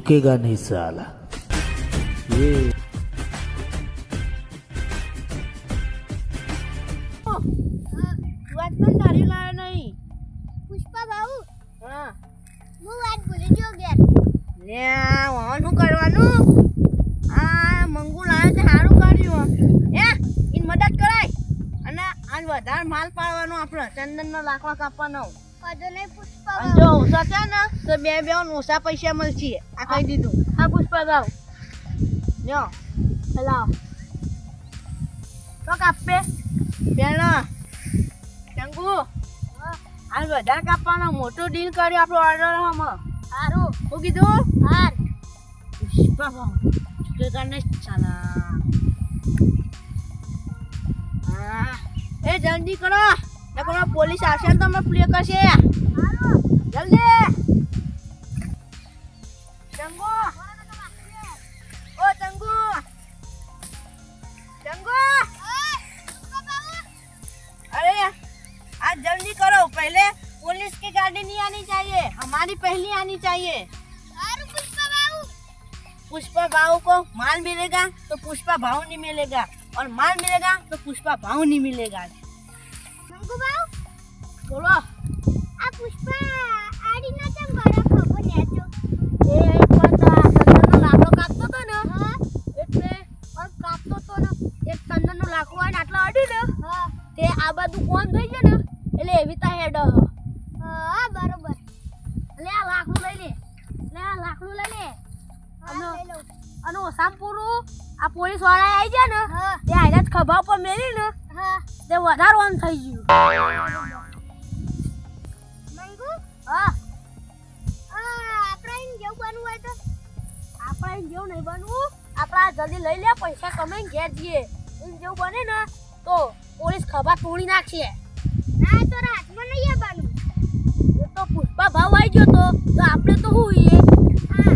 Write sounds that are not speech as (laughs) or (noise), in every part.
झुकेगा नहीं साला ये વાત પણ તારી લાયો નહીં પુષ્પા બાબુ હા હું વાત ભૂલી ગયો ઘેર લે વાહન શું કરવાનું આ મંગુ લાવે તે સારું કર્યું હે એની મદદ કરાય અને આજ વધારે માલ પાડવાનો આપણે ચંદનનો લાકડા કાપવાનો જો ઓછા છે ને તો બે બે ઓછા પૈસા મળશે. આ કહી દીધું. હા પુષ્પા ભાવ. જો હલાવ. તો કાપે. બેના ચંગુ આ બધા કાપવાનો મોટો ડીલ કર્યો આપણો ઓર્ડર હમ સારું હું કીધું? હાર. પુષ્પા ભાવ. ચૂકેગા નહીં ચાલા. હા. એ જલ્દી કરો. નકર પોલીસ આવશે ને તો અમે પ્લે કરશે જલ્દી ચંગુ ઓ ચંગુ ચંગુ अरे आज जल्दी करो पहले पुलिस की गाड़ी नहीं आनी चाहिए हमारी पहली आनी चाहिए સારું પુષ્પા બાબુ पुष्पा भाव को माल मिलेगा तो पुष्पा भाव नहीं मिलेगा और माल मिलेगा तो पुष्पा भाव नहीं मिलेगा મંગુ આ જલ્દી લઈ લે પૈસા કમાઈને ઘેર જઈએ. જેવું બને ને તો પોલીસ ખભા તોડી નાખશે. ના તો રાતમાં નહીં આવવાનું. એ તો પુષ્પા ભાવ આવી ગયો તો તો આપણે તો શું એ હા.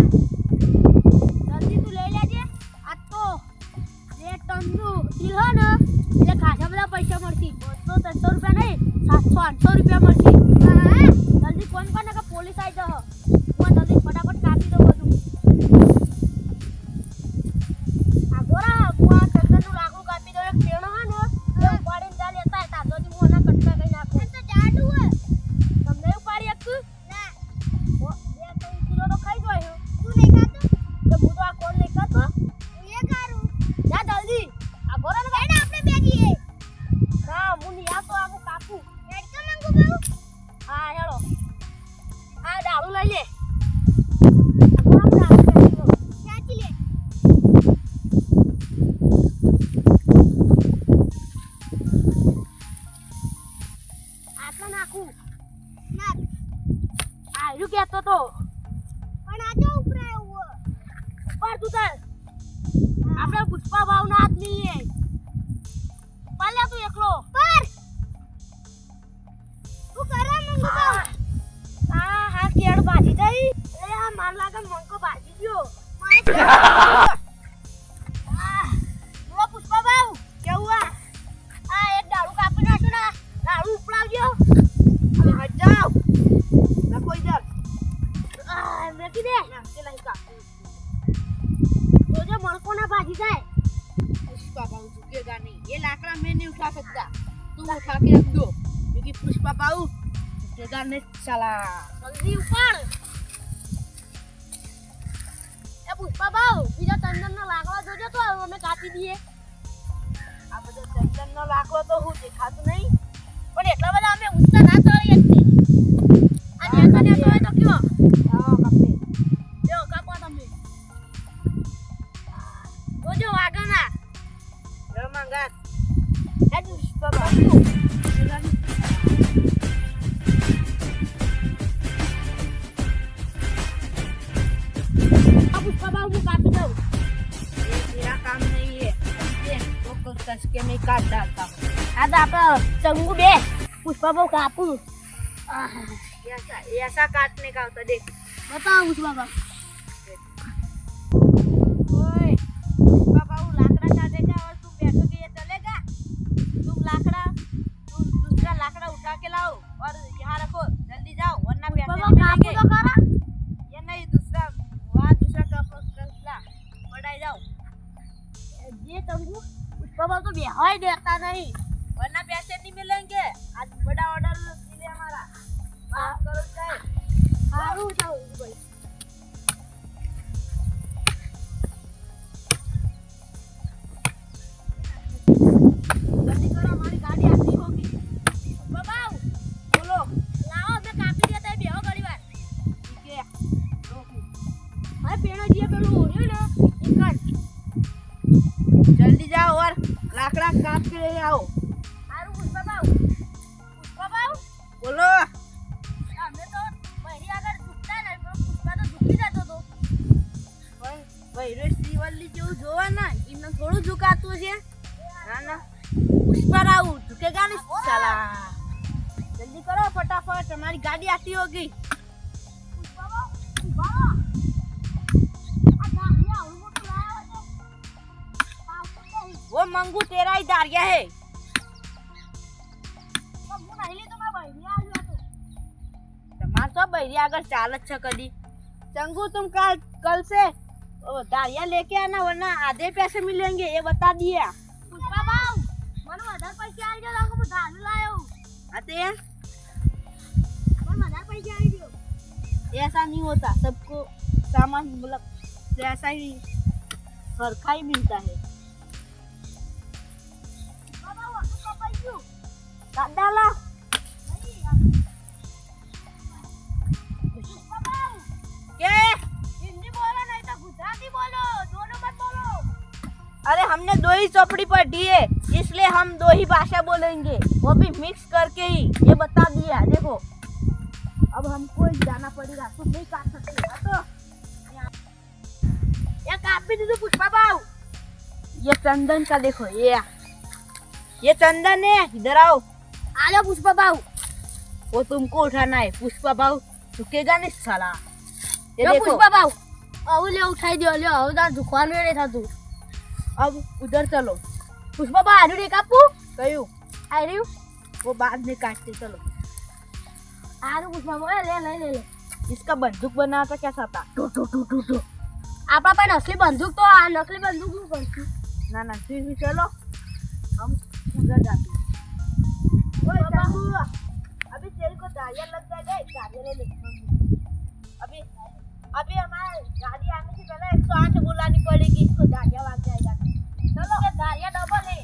જલ્દી તું લઈ લેજે. આ તો બે ટનનું હોય ને એટલે ખાસા બધા પૈસા મળશે. બસો ત્રણસો રૂપિયા નહીં સાતસો આઠસો રૂપિયા મળશે. જલ્દી ફોન કર ને કે પોલીસ આવી જશે આટલા નાખું. ના કેતો કહેતો તો પણ આ જો ઉપરાય એવું પર તું તાર. આપણે પુષ્પા ભાવ ના હાથ લઈએ પાલ્યા તું એકલો. પર તું કરે મંગુ ભાવ હા. હા કેળ ભાજી જઈ એ આ માર લાગે મંકો ભાજી ગયો. (laughs) હવે હજાવ લખો ઇધર આ મેકી દે તે લઈ કાપી જોજો મણકો ના ભાજી જાય पुष्पा बाबू झुकेगा नहीं ये लाकड़ा मैं नहीं उठा सकता तुम उठा के रख दो क्योंकि पुष्पा बाबू झुकेगा नहीं चला जल्दी उपाड़ એ પુષ્પા બાબુ બીજો ચંદન નો લાકડો જોજો તો અમે કાપી દઈએ આ બધો ચંદન નો લાકડો તો હું દેખાતું નહીં પણ એટલા બધા અમે ઊંચા ના ચડીએ જ આ નેતા નેતા હોય તો કયો હા કાપે જો કાપો તમે ऐसा ऐसा काटने का होता देख बताओ उस बाबा ओए बाबा वो लाकड़ा और तुम बैठोगे ये चलेगा तुम लाकड़ा तुम दूसरा लाकड़ा उठा के लाओ और यहाँ रखो जल्दी जाओ वरना बैठे तो ये नहीं दूसरा वहाँ दूसरा कप रखला बढ़ाई जाओ ये तुमको उस बाबा तो बिहार देता नहीं કરો ફટાફટ તમારી ગાડી આતી હોગી પુષ્પા બાબુ ઉભા આ ગાડી આવડું મોટું લાવ્યો છે वो मंगू तेरा ही दारिया है તમાર તો બૈરી આગળ ચાલ જ છે કદી चंगू तुम कल कल से ओ, दारिया लेके आना वरना आधे पैसे मिलेंगे ये बता दिया પુષ્પા બાઉ મને વધારે પૈસા આવી ગયો લાગો હું ધાનું લાયો आते મને ऐसा नहीं होता। सबको सामान मतलब ऐसा ही सरखा ही मिलता है। तो अरे हमने दो ही चौपड़ी पर दिए इसलिए हम दो ही भाषा बोलेंगे। वो भी मिक्स करके ही, ये बता दिया, देखो। अब हमको जाना पड़ेगा तुम नहीं काट सकते ना तो ये काट भी दीजिए पुष्पा बाबू ये चंदन का देखो ये ये चंदन है इधर आओ आ जाओ पुष्पा बाबू वो तुमको उठाना है पुष्पा बाबू झुकेगा नहीं साला ये देखो पुष्पा बाबू अब ले उठाई दियो ले अब ना झुकवा नहीं था तू अब उधर चलो पुष्पा बाबू आनु रे कापू कयो आई रही वो बाद में काटते चलो આનું પુષ્પા બાઉ લે લે લે લે इसका बंदूक बनाना था कैसा था two two two two two આપણા પાસે નકલી બંદૂક તો આ નકલી બંદૂક નું કરશું ना ना फिर भी चलो हम उधर जाते हैं ओए चंदू, अभी तेरे को दारिया लग जाएगा एक दारिया ले ले अभी अभी हमारे गाड़ी आने से पहले एक सौ आठ बुलानी पड़ेगी इसको दारिया लग जाएगा चलो ये दारिया डबल है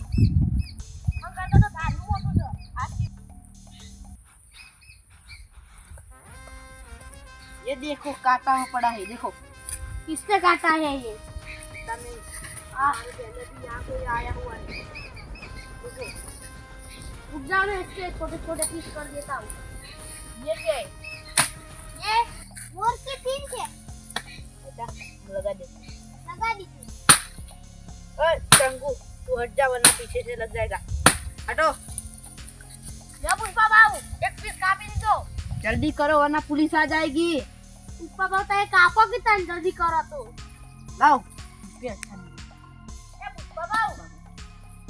ये देखो काटा हुआ पड़ा है देखो। किसने काटा है ये? मैं इसके छोटे छोटे पीस कर देता हूँ। ये क्या है? ये मोर के तीन बेटा लगा दे। लगा दीजिए तू। हट जा वरना पीछे से लग जाएगा। हटो। पुष्पा बाबू एक पीस दो। जल्दी करो वरना पुलिस आ जाएगी। पुष्पा बाबू तो कापो की तन जल्दी करो तो लाओ ये अच्छा नहीं ए पुष्पा बाबू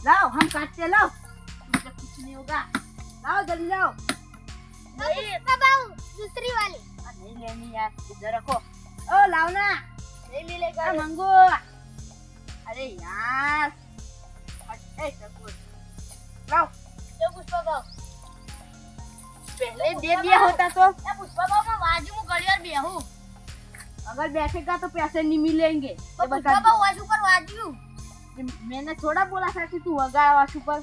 लाओ हम काटते लाओ तुमसे कुछ नहीं होगा लाओ जल्दी लाओ नहीं पुष्पा बाबू दूसरी वाली आ, नहीं लेनी यार इधर रखो ओ लाओ ना नहीं मिलेगा अरे मंगू अरे यार हट ए चंगू लाओ लो पुष्पा बाबू એ દે દે હોતા તો. એ પુષ્પા બાબા વાજુ હું ઘણી વાર બેહું. અગર બેઠેગા તો પૈસે નહીં મિલેંગે. એ પુષ્પા બાબા વાજુ પર વાજુ મેને થોડા બોલા સા કે તું વગા વાજુ પર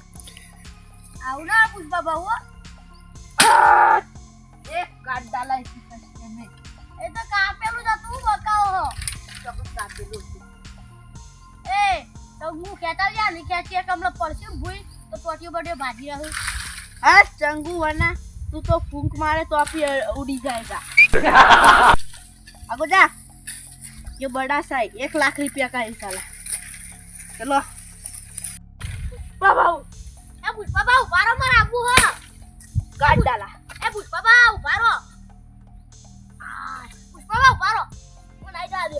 આવ ના પુષ્પા બાબા એક કાટ ડાલા ઇસમે એ તો કાપેલું જ તું બકાઓ હો. ચોક્કસ ભાજી રહું. ચંગુ વના तू तो फूंक मारे तो आप ही उड़ी जाएगा आगो जा ये बड़ा सा है एक लाख रुपया का है साला चलो बाबा એ પુષ્પા બા ઉભારો માર આબુ હો काट डाला એ પુષ્પા બા ઉભારો આ, પુષ્પા બા ઉભારો હું નહીં જા દે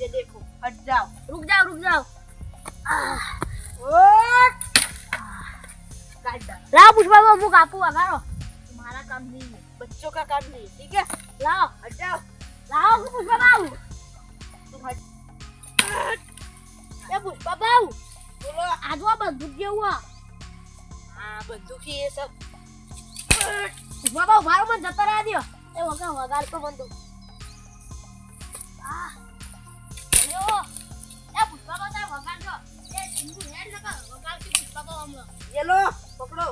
ये देखो हट जाओ रुक जाओ रुक जाओ ओ काट डाला લાવ પુષ્પા બા હું કાપું અગારો तुम्हारा काम नहीं है बच्चों का काम नहीं है ठीक है લાવ हट जाओ લાવ પુષ્પા બા तुम हट એ પુષ્પા બાઉ બોલો આ જો આ બંદૂક જેવું આ હા બંદૂક છે એ સબ પુષ્પા બાઉ મારો મન જતો રહ્યા દ્યો એ વગર વગાડતો બંદૂક આ હેલો એ પુષ્પા બાઉ તારે વગાડજો એ ચિંગુ હેડ લગા વગાડતી પુષ્પા બાઉ હમણાં ये लो पकड़ो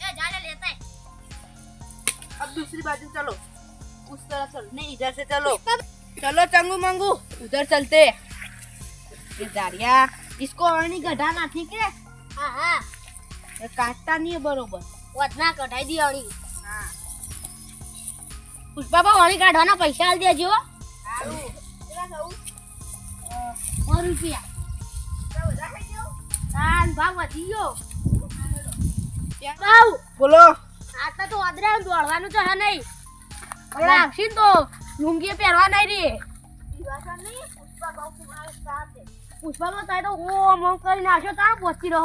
એ જાને લેતા अब दूसरी बाजू चलो उस तरफ चलो नहीं इधर से चलो चलो चंगू मंगू उधर चलते ये दारिया इसको और नहीं घटाना ठीक है હા હા ये काटता नहीं है बरोबर વચના કઢાઈ દિયાળી हाँ પુષ્પા બાઉ વાળી કાઢવાના પૈસા આલ દેજો સારું કેટલા થયું સો રૂપિયા તાન ભાવ વધી ગયો બાઉ બોલો આટલા તો અદરા દોડવાનું તો હે નહીં હવે આવશે ને તો લુંગી પહેરવા નહીં રે પુષ્પામાં તારે તો ઓમ ઓમ કરી નાખ્યો તાર પહોંચી રહો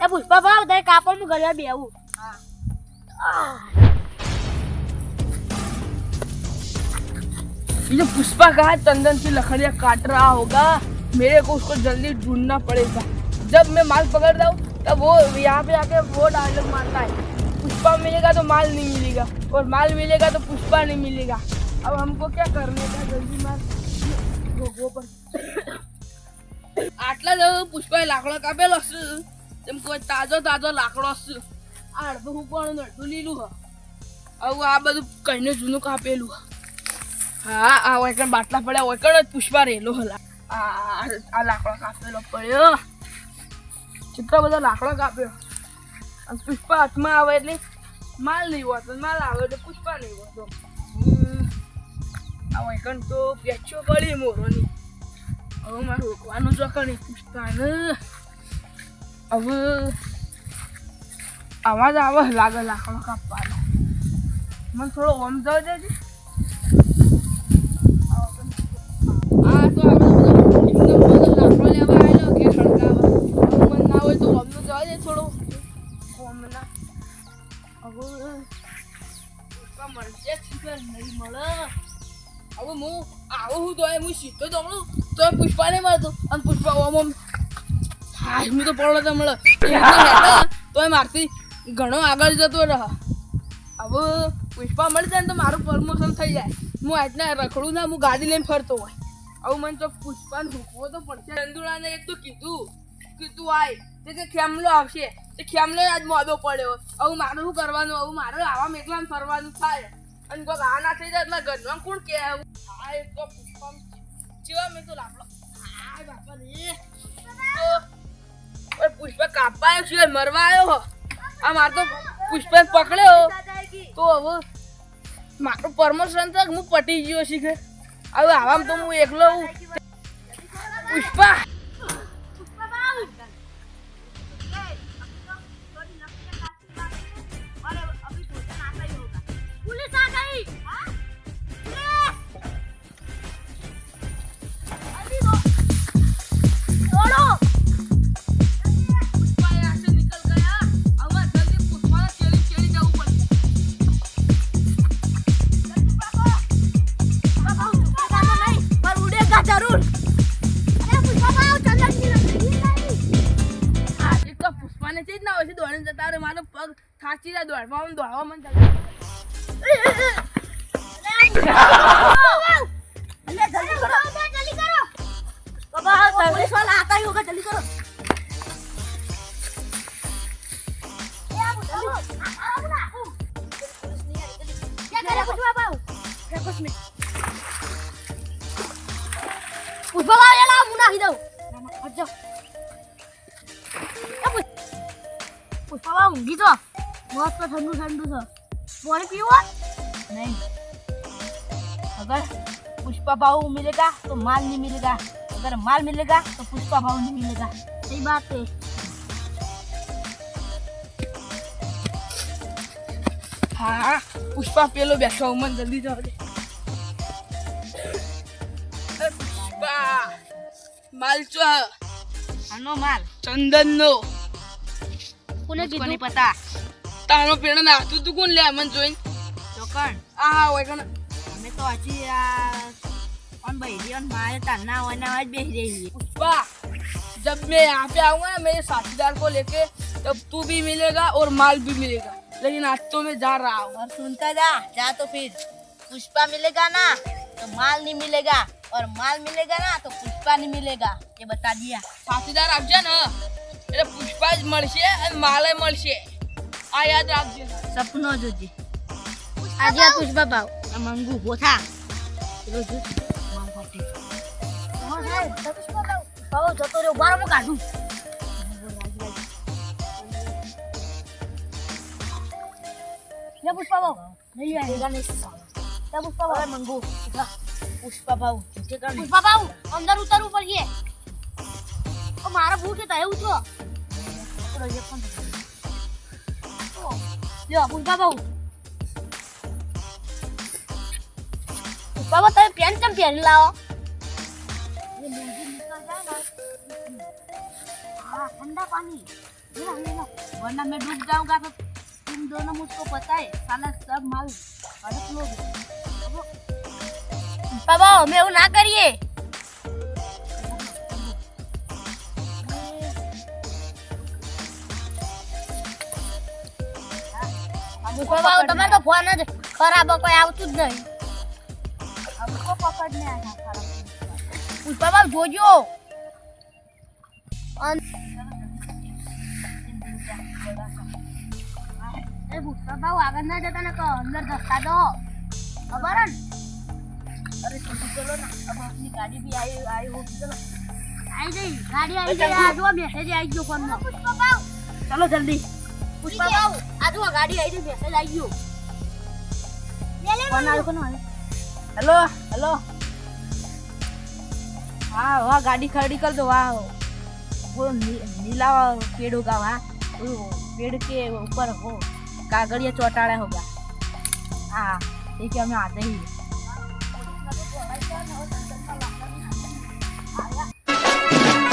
એ પુષ્પા ભાવ તારે કાપડ માં ઘરે બેવું ये जो पुष्पा का है चंदन की लकड़ियाँ काट रहा होगा मेरे को उसको जल्दी ढूंढना पड़ेगा जब मैं माल पकड़ रहा हूँ तब वो यहाँ पे आके वो डायलॉग मारता है पुष्पा मिलेगा तो माल नहीं मिलेगा और माल मिलेगा तो पुष्पा नहीं मिलेगा अब हमको क्या करने का जल्दी माल ભોગવો પડશે આટલા જ પુષ્પાએ લાકડો કાપેલો છે તેમ કોઈ તાજો તાજો લાકડો છે આ અડધું પણ અડધું લીલું હ હવે આ બધું કઈને જૂનું કાપેલું હ. હા આ વૈકણ બાટલા પડ્યા વૈકણ જ પુષ્પા રહેલો હલા આ આ લાકડો કાપેલો પડ્યો કેટલા બધા લાકડો કાપ્યો. અને પુષ્પા હાથમાં આવે એટલે માલ નહીં હોતો માલ આવે એટલે પુષ્પા નહીં હોતો. આ વૈકણ તો પેચો પડી મોરોની. હવે મારે રોકવાનું જો કણી પુષ્પાને. હવે આવાજ આવે લાગે લાકડો કાપવાનો. મને થોડો ઓમ જવા દેજે. નહીં મળે હવે હું આવું હું તો હું સીધો દોડું તો પુષ્પાને મારતો અને પુષ્પા ઓમ હા હું તો પડો તો મળે તો એ મારથી ઘણો આગળ જતો રહે હવે પુષ્પા મળી જાય ને તો મારું પ્રમોશન થઈ જાય હું આજના રખડું ના હું ગાડી લઈને ફરતો હોય હવે મને તો પુષ્પાને ભૂખવો તો પડશે ચંદુડાને એક તો કીધું કે તું આય તે કે ખેમલો આવશે તે ખેમલો આજ મોદો પડ્યો હવે મારે શું કરવાનું આવું મારે આવા એકલા ફરવાનું થાય અને કોક આના થઈ જાય એટલે કોણ કે મેં તો લાપડો આ બાપા રે. ઓય પુષ્પા આ માર તો પુષ્પા પકડ્યો. તો હવે મારું પરમોશન તો હું પટી ગયો છે કે હવે આવામાં તો હું એકલો Pushpa! Aku dua bau. Aku semit. Ubah lah ya lah munah itu. Nama kerja. Apa? Ubah bau gitu. મસ્ત ઠંડુ ઠંડુ છે પાણી પીવો નહીં અગર પુષ્પા ભાવ મિલેગા તો માલ નહીં મિલેગા અગર માલ મિલેગા તો પુષ્પા ભાવ નહીં મિલેગા સહી બાત હે હા પુષ્પા પેલો બેઠો મને જલ્દી જવા દે એ પુષ્પા માલ ચો આનો માલ ચંદન નો કોને मुझको नहीं કીધું पता તારો પેણો નાખતું તું કોણ લે મને જોઈને ચોકણ આ હા હોય કણ અમે તો હજી આ પણ બૈરી અને મારે તારના હોય ને હોય જ બેસી રહી पुष्पा जब मैं यहाँ पे आऊंगा ना मेरे साथीदार को लेके तब तू भी मिलेगा और माल भी मिलेगा लेकिन आज तो मैं जा रहा हूँ और सुनता जा जा तो फिर पुष्पा मिलेगा ना तो माल नहीं मिलेगा और माल मिलेगा ना तो पुष्पा नहीं मिलेगा ये बता दिया સાથીદાર આપજે ને એટલે પુષ્પા જ મળશે અને માલે મળશે આ યાદ રાખજે સપનો જોજે આજે આ પુષ્પા ભાવ આ મંગુ બોથા ભાવ જતો રહ્યો બાર હું કાઢું Ya pushpababu. Niliya nisa. Ya pushpababu. અરે મંગુ પુષ્પાબાઉ પુષ્પાબાઉ અંદર ઉતરવું પડશે ઓ મારા ભૂ કે તય ઉતરો ચલો જે ફોન લ્યો પુષ્પાબાઉ પુષ્પાબા તમે પેન ચમ પેન લાવો ઠંડા પાણી વરના મેં ડૂબ જાઉંગા તો वरना मैं डूब जाऊंगा तो तुम दोनों मुझको पता है साला सब माल हड़प लोगे બાબા અમે એવું ના કરીએ બાબા તમે તો ફોન જ ખરાબ કોઈ આવતું જ નહીં हमको पकड़ने आया साला પુષ્પા બાબા જોજો એ ભૂખતા ભાવ આગળ ના જતા ને તો અંદર ધસતા દો ખબર ને? અરે છોટું ચલો ને. આપણી ગાડી બી આવી આવી હોતી ચલો. આવી ગઈ. ગાડી આવી ગઈ. આ જો મેસેજ આવી ગયો ફોનમાં પુષ્પા ભાવ. ચલો જલ્દી. પુષ્પા ભાવ. આ જો ગાડી આવી ગઈ મેસેજ આવી ગયો. ફોન આવ્યો કોનો હેલો? હેલો હા વાહ ગાડી ખરડી કર દો. વાહ નીલા પેડ ઉગા પેડ કે ઉપર હો. कागड़िया चौटाड़ा होगा हाँ ठीक है हमें आते ही हैं।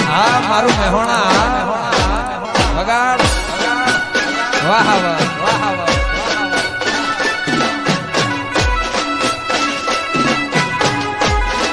હા મારું મહેણા વગાડ વાહ વાહ વાહ વાહ